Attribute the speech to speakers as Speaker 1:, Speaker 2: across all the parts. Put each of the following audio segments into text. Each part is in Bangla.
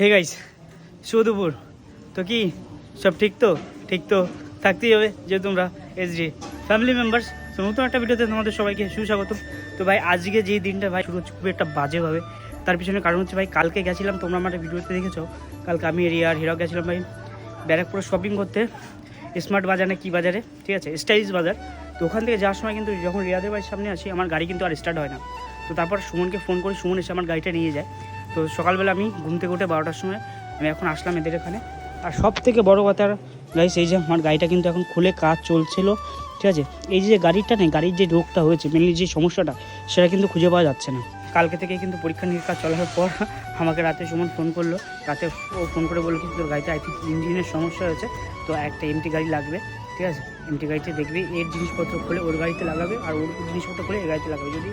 Speaker 1: হে গাইস শুভ দুপুর তো কি, সব ঠিক তো? ঠিক তো? থাকতেই হবে যে তোমরা এসডি ফ্যামিলি মেম্বার্স তো নতুন একটা ভিডিওতে তোমাদের সবাইকে সুস্বাগত তো ভাই, আজকে যে দিনটা ভাই, শুরু হচ্ছে খুব একটা বাজেভাবে তার পিছনে কারণ হচ্ছে ভাই, কালকে গেছিলাম, তোমরা আমার ভিডিওতে দেখেছ। কালকে আমি রিয়ার হিরক গেছিলাম ভাই, ব্যারাকপুরে শপিং করতে। স্মার্ট বাজার বাজারে কি বাজারে, ঠিক আছে? স্টাইলিশ বাজার। তো ওখান থেকে যাওয়ার সময় কিন্তু যখন রিয়াদের বাড়ির সামনে আসি, আমার গাড়ি কিন্তু আর স্টার্ট হয় না। তো তারপর সুমনকে ফোন করি, সুমন এসে আমার গাড়িটা নিয়ে যায়। তো সকালবেলা আমি ঘুম থেকে উঠে বারোটার সময় আমি এখন আসলাম এদের এখানে। আর সব থেকে বড় কথা গাইস এই যে আমার গাড়িটা কিন্তু এখন খুলে কাজ চলছিল, ঠিক আছে? এই যে গাড়িটা নেই, গাড়ির যে রোগটা হয়েছে মেনলি যে সমস্যাটা, সেটা কিন্তু খুঁজে পাওয়া যাচ্ছে না। কালকে থেকে কিন্তু পরীক্ষা নিরীক্ষা চলার পর আমাকে রাতে সুমন ফোন করল। রাতে ও ফোন করে বলল কি, তোর গাড়িতে আই থিঙ্ক ইঞ্জিনের সমস্যা হয়েছে, তো একটা এমটি গাড়ি লাগবে, ঠিক আছে? এমটি গাড়িতে দেখবি, এর জিনিসপত্র খুলে ওর গাড়িতে লাগাবে, আর ওর জিনিসপত্র খুলে এর গাড়িতে লাগাবে। যদি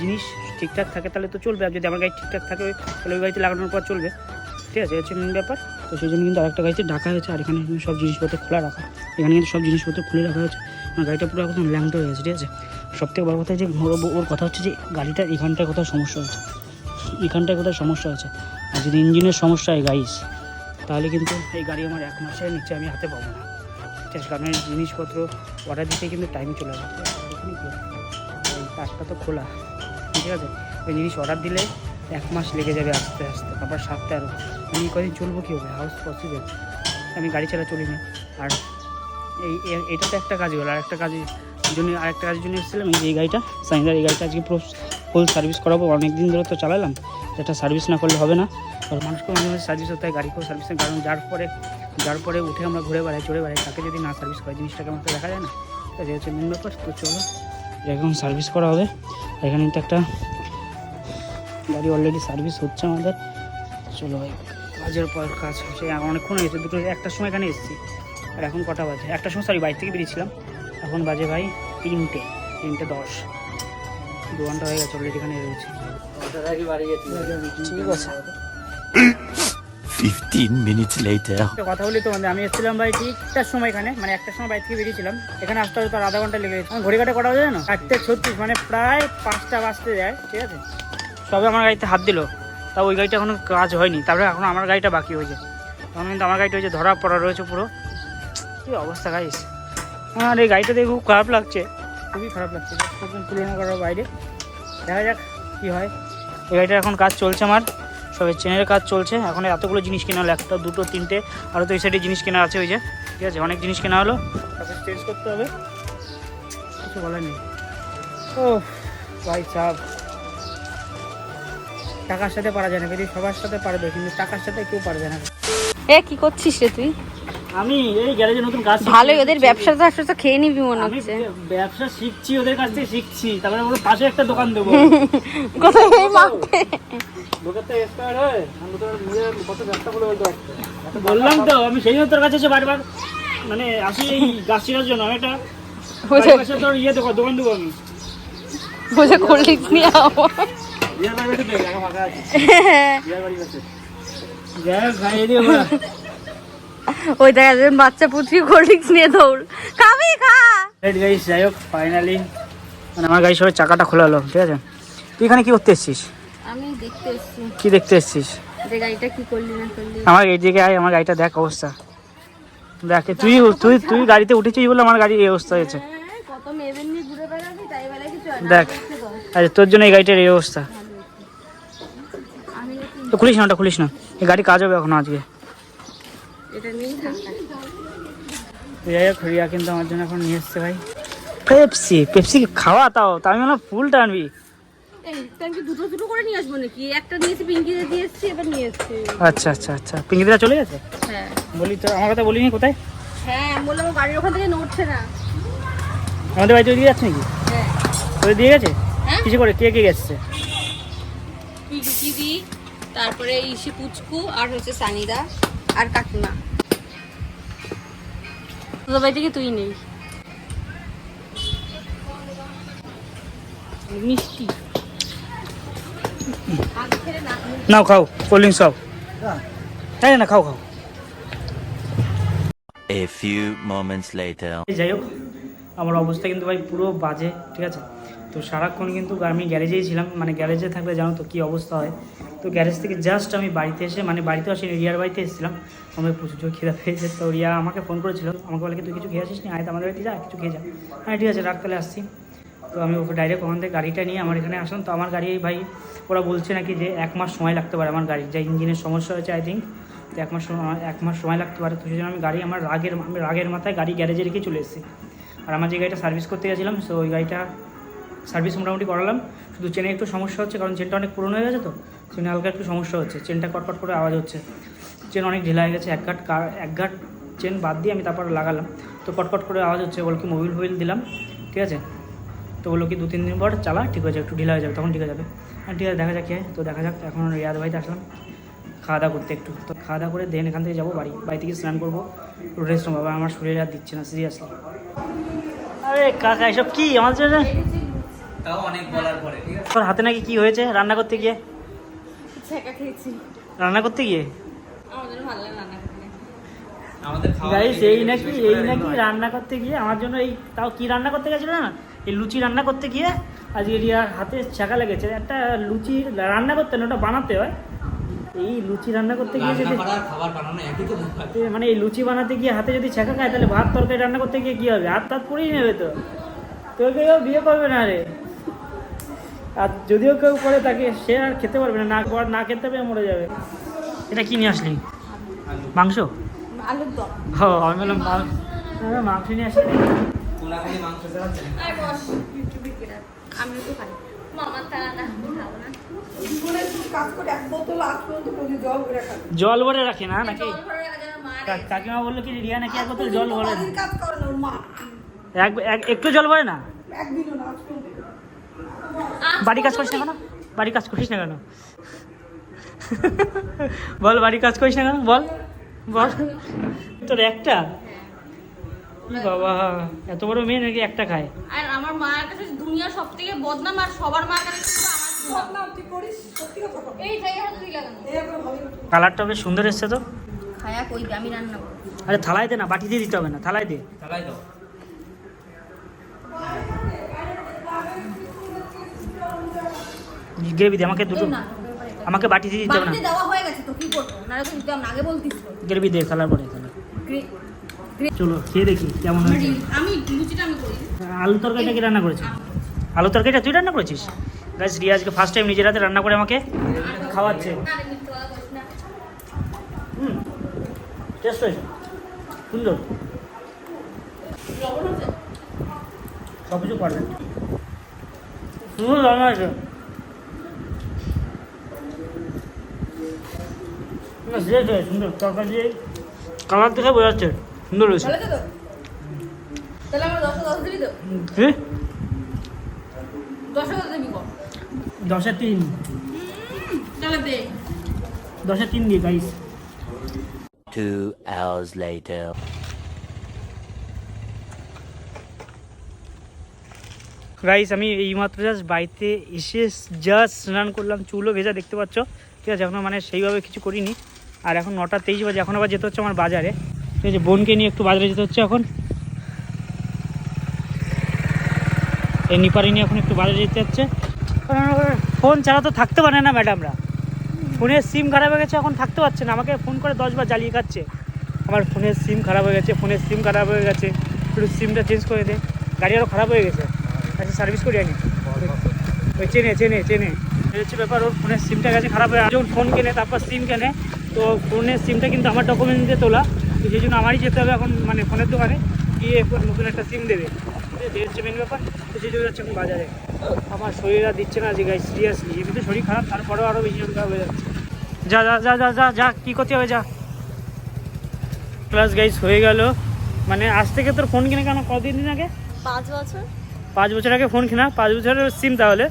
Speaker 1: জিনিস ঠিকঠাক থাকে তাহলে তো চলবে। আর যদি আমার গাড়ি ঠিকঠাক থাকে তাহলে ওই গাড়িতে লাগানোর পর চলবে। ঠিক আছে হচ্ছে মেন ব্যাপার। তো সেই জন্য কিন্তু আরেকটা গাড়িতে ঢাকা হয়েছে, আর এখানে সব জিনিসপত্র খোলা রাখা। এখানে কিন্তু সব জিনিসপত্র খুলে রাখা হয়েছে। আমার গাড়িটা পুরো একদম ল্যাংটো হয়ে গেছে, ঠিক আছে? সব থেকে বড় কথা যে ওর কথা হচ্ছে যে গাড়িটার এখানটায় কোথাও সমস্যা হচ্ছে এখানটায় কোথাও সমস্যা হচ্ছে আর যদি ইঞ্জিনের সমস্যা হয় গাইস তাহলে কিন্তু এই গাড়ি আমার এক মাসের নিচে আমি হাতে পাবো না। ঠিক আছে, কারণ জিনিসপত্র অর্ডার দিতে কিন্তু টাইম চলে? এই কাজটা তো খোলা, ঠিক আছে? ওই জিনিস অর্ডার দিলে এক মাস লেগে যাবে আস্তে আস্তে, তারপর সাতটা আরও আমি কদিন চলবো কী হবে? হাউস পসিবল আমি গাড়ি চালা চলি না আর এই এটা তো একটা কাজ হলো। আর একটা কাজের জন্য আরেকটা কাজের জন্য এসেছিলাম। এই যে এই গাড়িটা সাইন্সার এই গাড়িটা আজকে পুরো ফুল সার্ভিস করাবো। অনেক দিন ধরে তো চালালাম। এটা সার্ভিস না করলে হবে না। আর মানুষকে মাঝে মাঝে সার্ভিস হতে হয়, গাড়িকেও সার্ভিস কারণ যার পরে যার পরে উঠে আমরা ঘুরে বেড়াই, চড়ে বেড়াই, তাকে যদি না সার্ভিস করে, জিনিসটাকে আমার তো দেখা যায় না? তো যে হচ্ছে মেন ব্যাপার। তো চলো এখন সার্ভিস করা হবে এখানে কিন্তু একটা গাড়ি অলরেডি সার্ভিস হচ্ছে আমাদের। চলো ভাই কাজের পর কাজ হচ্ছে। অনেকক্ষণ হয়েছে দুটো একটার সময় এখানে এসেছি। আর এখন কটা বাজে? একটার সময় সরি বাইরে থেকে বেরিয়েছিলাম। এখন বাজে ভাই তিনটে তিনটে দশ। দু ঘণ্টা হয়ে গেছে অলরেডি এখানে রয়েছে। ঠিক আছে।
Speaker 2: 15 minutes later.
Speaker 1: একটা কথা বলি তোমাদের, আমি এসেছিলাম ভাই ঠিকটার সময় এখানে মানে একটার সময় বাইরে থেকে বেরিয়েছিলাম। এখানে আসতে হয়তো আধা ঘণ্টা লেগে গেছে। ঘড়ি কাটে কটা বাজে জানো? চারটে ছত্রিশ মানে প্রায় পাঁচটা বাজতে যায়, ঠিক আছে? সবে আমার গাড়িতে হাত দিল, তা ওই গাড়িটা এখনও কাজ হয়নি। তারপরে এখন আমার গাড়িটা বাকি হয়েছে। তখন কিন্তু আমার গাড়িটা হয়েছে ধরা পড়া রয়েছে পুরো। কী অবস্থা গাইস আমার এই গাড়িটা দেখে খুব খারাপ লাগছে। খুবই খারাপ লাগছে। তুলনা করার বাইরে। দেখা যাক কী হয়। এই গাড়িটার এখন কাজ চলছে আমার। সবে চেনের কাজ চলছে। এখন এতগুলো জিনিস কেনা হলো, একটা, দুটো, তিনটে আরও তো এই সাইডে জিনিস কেনা আছে ওই যে। ঠিক আছে, অনেক জিনিস কেনা হলো। তারপর চেঞ্জ করতে হবে। কিছু বলার নেই। ও ভাই সাহ টাকার সাথে পারা যায় না সবার সাথে পারবে, কিন্তু টাকার সাথে কেউ পারবে না।
Speaker 3: এ, কি করছিস রে তুই?
Speaker 1: আমি এই গ্যারেজে নতুন কাজ।
Speaker 3: ভালোই ওদের ব্যবসা তো তো খেয়ে নিবি মনে
Speaker 1: আমি
Speaker 3: হচ্ছে।
Speaker 1: ব্যবসা শিখছি ওদের কাছ থেকে শিখছি। তারপরে ওর পাশে একটা দোকান দেবো।
Speaker 3: কোথায় এই
Speaker 1: এক্সপায়ার হয়। আমি নিজে কত ব্যবসা বলতে বললাম তো আমি সেই জন্য তোর কাছে এসে বারবার মানে আসি এই গাছ চেনার জন্য। আমি একটা তোর ইয়ে দোকান দোকান দেবো আমি।
Speaker 3: বুঝে কোল্ড ড্রিঙ্কস নিয়ে আবো।
Speaker 1: বিয়ার বাড়ি আছে। বিয়ার বাড়ি কাছে যাই হোক বড়া।
Speaker 3: ওই দেখা যায় বাচ্চা পুচকি কোল্ড ড্রিঙ্কস নিয়ে দৌড়। খাবি খা।
Speaker 1: Guys, যাই হোক ফাইনালি মানে আমার গাড়ি সবাই চাকাটা খোলা হলো ঠিক আছে? তুই এখানে কি করতে এসছিস?
Speaker 3: আমি দেখতে এসেছি।
Speaker 1: কি দেখতে এসছিস?
Speaker 3: যে গাড়িটা কি করলি না করলি।
Speaker 1: আমার এই দিকে আয় আমার গাড়িটা দেখ অবস্থা। দেখ তুই তুই তুই গাড়িতে উঠেছিস বলে আমার গাড়ি এই অবস্থা হয়েছে।
Speaker 3: হ্যাঁ, কত মেয়েদের নিয়ে ঘুরে বেড়াবি তাই বেলা কিছু
Speaker 1: দেখ আরে তোর জন্য এই গাড়িটার এই অবস্থা। তো খুলিস না ওটা খুলিস না। এই গাড়ি কাজ হবে এখন আজকে।
Speaker 3: এটা নিয়ে
Speaker 1: যাই হোক রিয়া কিন্তু আমার জন্য এখন নিয়ে এসছে ভাই। পেপসি পেপসি কি খাওয়া তাও? তা আমি বললাম ফুলটা আনবি।
Speaker 3: আমি দুটো দুটো করে নিয়ে আসব নাকি? একটা নিয়েছি দিয়ে এসছি এবার নিয়ে এসছি।
Speaker 1: আচ্ছা আচ্ছা আচ্ছা। পিঙ্কিদিরা চলে গেছে?
Speaker 3: হ্যাঁ।
Speaker 1: বলি তো আমার কথা বলিনি কোথায়?
Speaker 3: হ্যাঁ বললাম গাড়ির ওখান থেকে নড়ছে না।
Speaker 1: আমাদের বাড়িতে দিয়ে যাচ্ছে নাকি?
Speaker 3: হ্যাঁ।
Speaker 1: ওই দিয়ে গেছে?
Speaker 3: হ্যাঁ?
Speaker 1: কিছু করে কে কে গেছে?
Speaker 3: তারপরে ইসি পুচকু আর হচ্ছে সানিদা। আর কাকিমা। তোদের বাড়ি থেকে তুই নেই। মিষ্টি।
Speaker 1: নাও খাও কোল্ড ড্রিঙ্কস খাও। হ্যাঁ না খাও খাও।
Speaker 2: A few moments later.
Speaker 1: যাই হোক আমার অবস্থা কিন্তু ভাই পুরো বাজে ঠিক আছে? তো সারাক্ষণ কিন্তু আমি গ্যারেজেই ছিলাম মানে গ্যারেজে থাকলে জানো তো কী অবস্থা হয়। তো গ্যারেজ থেকে জাস্ট আমি বাড়িতে এসে মানে বাড়িতে আসি রিয়ার বাড়িতে এসেছিলাম। আমার প্রচুর খিদা পেয়েছে, তো রিয়া আমাকে ফোন করেছিল, আমাকে বলে তুই কিছু খেয়ে আসিস নি? আয় আমাদের বাড়িতে যা, কিছু খেয়ে যা। হ্যাঁ ঠিক আছে তাহলে আসছি। তো আমি ওকে ডাইরেক্ট ওখান থেকে গাড়িটা নিয়ে আমার এখানে আসলাম। তো আমার গাড়ি ভাই, ওরা বলছে নাকি যে এক মাস সময় লাগতে পারে আমার গাড়ির, যা ইঞ্জিনের সমস্যা হয়েছে আই থিঙ্ক তো এক মাস এক মাস সময় লাগতে পারে, তো সেই জন্য আমি গাড়ি, আমার রাগের, আমি রাগের মাথায় গাড়ি গ্যারেজে রেখে চলে এসেছি। আর আমার যে গাড়িটা সার্ভিস করতে গেছিলাম সো ওই গাড়িটা সার্ভিস মোটামুটি করালাম। শুধু চেনে একটু সমস্যা হচ্ছে, কারণ চেনটা অনেক পুরনো হয়ে গেছে তো, চেনে হালকা একটু সমস্যা হচ্ছে, চেনটা কটকট করে আওয়াজ হচ্ছে। চেন অনেক ঢিলা হয়ে গেছে, এক ঘাট এক ঘাট চেন বাদ দিয়ে আমি তারপর লাগালাম। তো কটকট করে আওয়াজ হচ্ছে বল কি মোবিল ফোবিল দিলাম, ঠিক আছে? তো বলল কি দু তিন দিন পর চালা, ঠিক হয়ে যাবে, একটু ঢিলা হয়ে যাবে, তখন ঠিক হয়ে যাবে। হ্যাঁ ঠিক আছে, দেখা যাক কি। তো দেখা যাক, এখন রিয়াদ ভাইতে আসলাম খাওয়া দাওয়া করতে একটু। তো খাওয়া দাওয়া করে দেন এখান থেকে যাব বাড়ি বাড়ি থেকে স্নান করব রেস্ট নেব আমার শরীর আর দিচ্ছে না সিরিয়াসলি আরে, কাকা, এসব কি? আমার
Speaker 2: তাও অনেক বলার পরে ঠিক আছে?
Speaker 1: তোর হাতে নাকি কি হয়েছে রান্না করতে গিয়ে?
Speaker 3: ছেঁকা খেয়েছি।
Speaker 1: রান্না করতে গিয়ে?
Speaker 3: আমাদের ভালো লাগে রান্না করতে।
Speaker 2: আমাদের খাওয়া
Speaker 1: গাইস এই নাকি এই নাকি রান্না করতে গিয়ে আমার জন্য এই তাও কি রান্না করতে গেছিল না? এই লুচি রান্না করতে গিয়ে আজকে রিয়ার হাতে ছাকা লেগেছে। একটা লুচি রান্না করতে না ওটা বানাতে হয়। এই লুচি রান্না করতে গিয়ে যদি
Speaker 2: খাবার বানানো একই তো
Speaker 1: মানে এই লুচি বানাতে গিয়ে হাতে যদি ছাকা খায় তাহলে ভাত তরকারি রান্না করতে গিয়ে কি হবে? হাত তাত পুড়িয়ে নেবে তো। তোকে কেউ বিয়ে করবে না রে। আর যদিও কেউ করে তাকে সে আর খেতে পারবে না না কর না খেতে পেয়ে মরে যাবে। এটা কি নিয়ে আসলি? মাংস?
Speaker 3: আলুর দম।
Speaker 1: ও আমি বললাম মাংস নিয়ে আসি
Speaker 2: মাংস
Speaker 3: আমি তো খাই।
Speaker 4: জল ভরে খাবি
Speaker 1: জল ভরে রাখে না নাকি? কাকিমা বলল কি রিয়া নাকি এক বোতল জল ভরে একটু জল ভরে না?
Speaker 4: একদিনও না আজ পর্যন্ত
Speaker 1: বাড়ি কাজ করিস না কেন? বাড়ি কাজ করিস না কেন? বল বাড়ি কাজ করিস না কেন? বল বল। তোর একটা? বাবা এত বড় মেয়ে নাকি একটা খায়?
Speaker 3: আর আমার মায়ের কাছে দুনিয়ার সব থেকে বদনাম আর সবার মার কাছে
Speaker 1: কালারটা বেশ সুন্দর এসছে তো।
Speaker 3: খায়া কই আমি রান্না
Speaker 1: আরে থালায় দে না বাটি দিয়ে দিতে হবে না থালায় দে।
Speaker 2: তালাই দাও।
Speaker 1: গ্রেভি দে আমাকে দুটো
Speaker 3: না।
Speaker 1: আমাকে বাটি দিয়ে দিতে হবে না।
Speaker 3: দেওয়া হয়ে গেছে তো কি করব? নাহলে তো দিতাম না, আগে বলতিস
Speaker 1: গ্রেভি দে খালার পরে তাহলে চলো খেয়ে দেখি কেমন হয়েছে।
Speaker 3: আমি লুচিটা আমি করি।
Speaker 1: আলু তরকারিটা কি রান্না করেছিস? আলু তরকারিটা তুই রান্না করেছিস? গাছ রিয়া আজকে ফার্স্ট টাইম নিজের হাতে রান্না করে আমাকে খাওয়াচ্ছে।
Speaker 3: না না।
Speaker 1: হুম টেস্ট হয়েছে। সুন্দর? সব কিছু পারবেন সুন্দর রান্না আছে সুন্দর তরকারি দিয়ে কালার দেখে বোঝা যাচ্ছে সুন্দর হয়েছে।
Speaker 3: আমার দশে
Speaker 1: তিন। দশে তিন। দিয়ে guys
Speaker 5: Two hours later.
Speaker 1: Guys আমি এইমাত্র জাস্ট বাড়িতে এসে জাস্ট স্নান করলাম চুলও ভেজা দেখতে পাচ্ছ। ঠিক আছে এখনও মানে সেইভাবে কিছু করিনি। আর এখন নটা তেইশ বাজে, এখন আবার যেতে হচ্ছে আমার বাজারে। ঠিক আছে, বোনকে নিয়ে একটু বাজারে যেতে হচ্ছে এখন। এই নিপারি নিয়ে এখন একটু বাজারে যেতে হচ্ছে। ফোন ছাড়া তো থাকতে পারে না ম্যাডামরা। ফোনের সিম খারাপ হয়ে গেছে, এখন থাকতে পারছে না। আমাকে ফোন করে দশবার জ্বালিয়ে খাচ্ছে। আমার ফোনের সিম খারাপ হয়ে গেছে ফোনের সিম খারাপ হয়ে গেছে। একটু সিমটা চেঞ্জ করে দে। গাড়ি আরও খারাপ হয়ে গেছে। আচ্ছা সার্ভিস করি আনি। ওই চেনে চেনে চেনে। হচ্ছে ব্যাপার, ওর ফোনের সিমটা গেছে, খারাপ হয়ে যখন ফোন কেনে, তারপর সিম কেনে। তো ফোনের সিমটা কিন্তু আমার ডকুমেন্ট দিয়ে তোলা। তো সেই জন্য আমারই যেতে হবে এখন মানে ফোনের দোকানে। গিয়ে নতুন একটা সিম দেবে। হচ্ছে মেন ব্যাপার। তো সেই জন্য যাচ্ছে এখন বাজারে। আমার শরীর আর দিচ্ছে না যে গাই সিরিয়াসলি এমনিতে শরীর খারাপ তারপরেও আরও বেশি খারাপ হয়ে যাচ্ছে। যা যা যা যা যা যা কী করতে হবে যা। ক্লাস গাইস হয়ে গেল। মানে আজ থেকে তোর ফোন কিনে কেন? কদিন দিন আগে?
Speaker 3: পাঁচ বছর।
Speaker 1: পাঁচ বছর আগে ফোন কিনা। পাঁচ বছরের সিম তাহলে।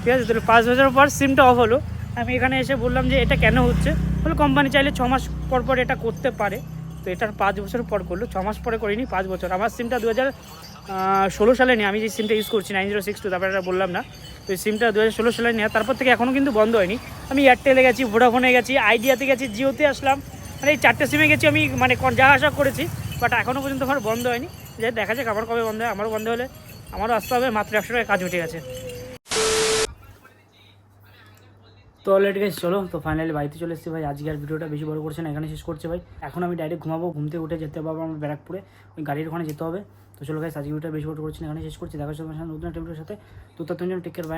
Speaker 1: ঠিক আছে তাহলে পাঁচ বছর পর সিমটা অফ হলো। আমি এখানে এসে বললাম যে এটা কেন হচ্ছে? বলে কোম্পানি চাইলে ছ মাস পর পর এটা করতে পারে। তো এটা পাঁচ বছর পর করল, ছ মাস পরে করিনি, পাঁচ বছর। আমার সিমটা দু হাজার ষোলো সালে নিয়ে আমি যে সিমটা ইউজ করছি নাইন জিরো সিক্স টু তারপরে এটা বললাম না। তো এই সিমটা দু হাজার ষোলো সালে নেওয়া তারপর থেকে এখনও কিন্তু বন্ধ হয়নি। আমি এয়ারটেলে গেছি ভোডাফোনে গেছি আইডিয়াতে গেছি জিওতে আসলাম। মানে এই চারটে সিমে গেছি আমি মানে যা আশা করেছি বাট এখনও পর্যন্ত আমার বন্ধ হয়নি। যে দেখা যাক, আমার কবে বন্ধ হয়, আমারও বন্ধ হলে আমারও আসতে হবে, মাত্র একশো টাকা কাজ উঠে গেছে। তো অলরেডি গাইস চলো, তো ফাইনালি বাড়িতে চলে এসেছি ভাই। আজকে আর ভিডিওটা বেশি বড় করছে না, এখানে শেষ করছে ভাই। এখন আমি ডাইরেক্ট ঘুমাবো ঘুমতে উঠে যেতে পারব আমার ব্যারাকপুরে, ওই গাড়ির ওখানে যেতে হবে। তো চলো গাইস আজকে ভিডিওটা বেশি বড় করছি না, এখানে শেষ করছি। দেখা সাথে নতুন একটা সাথে। তো ততজন টেক কেয়ার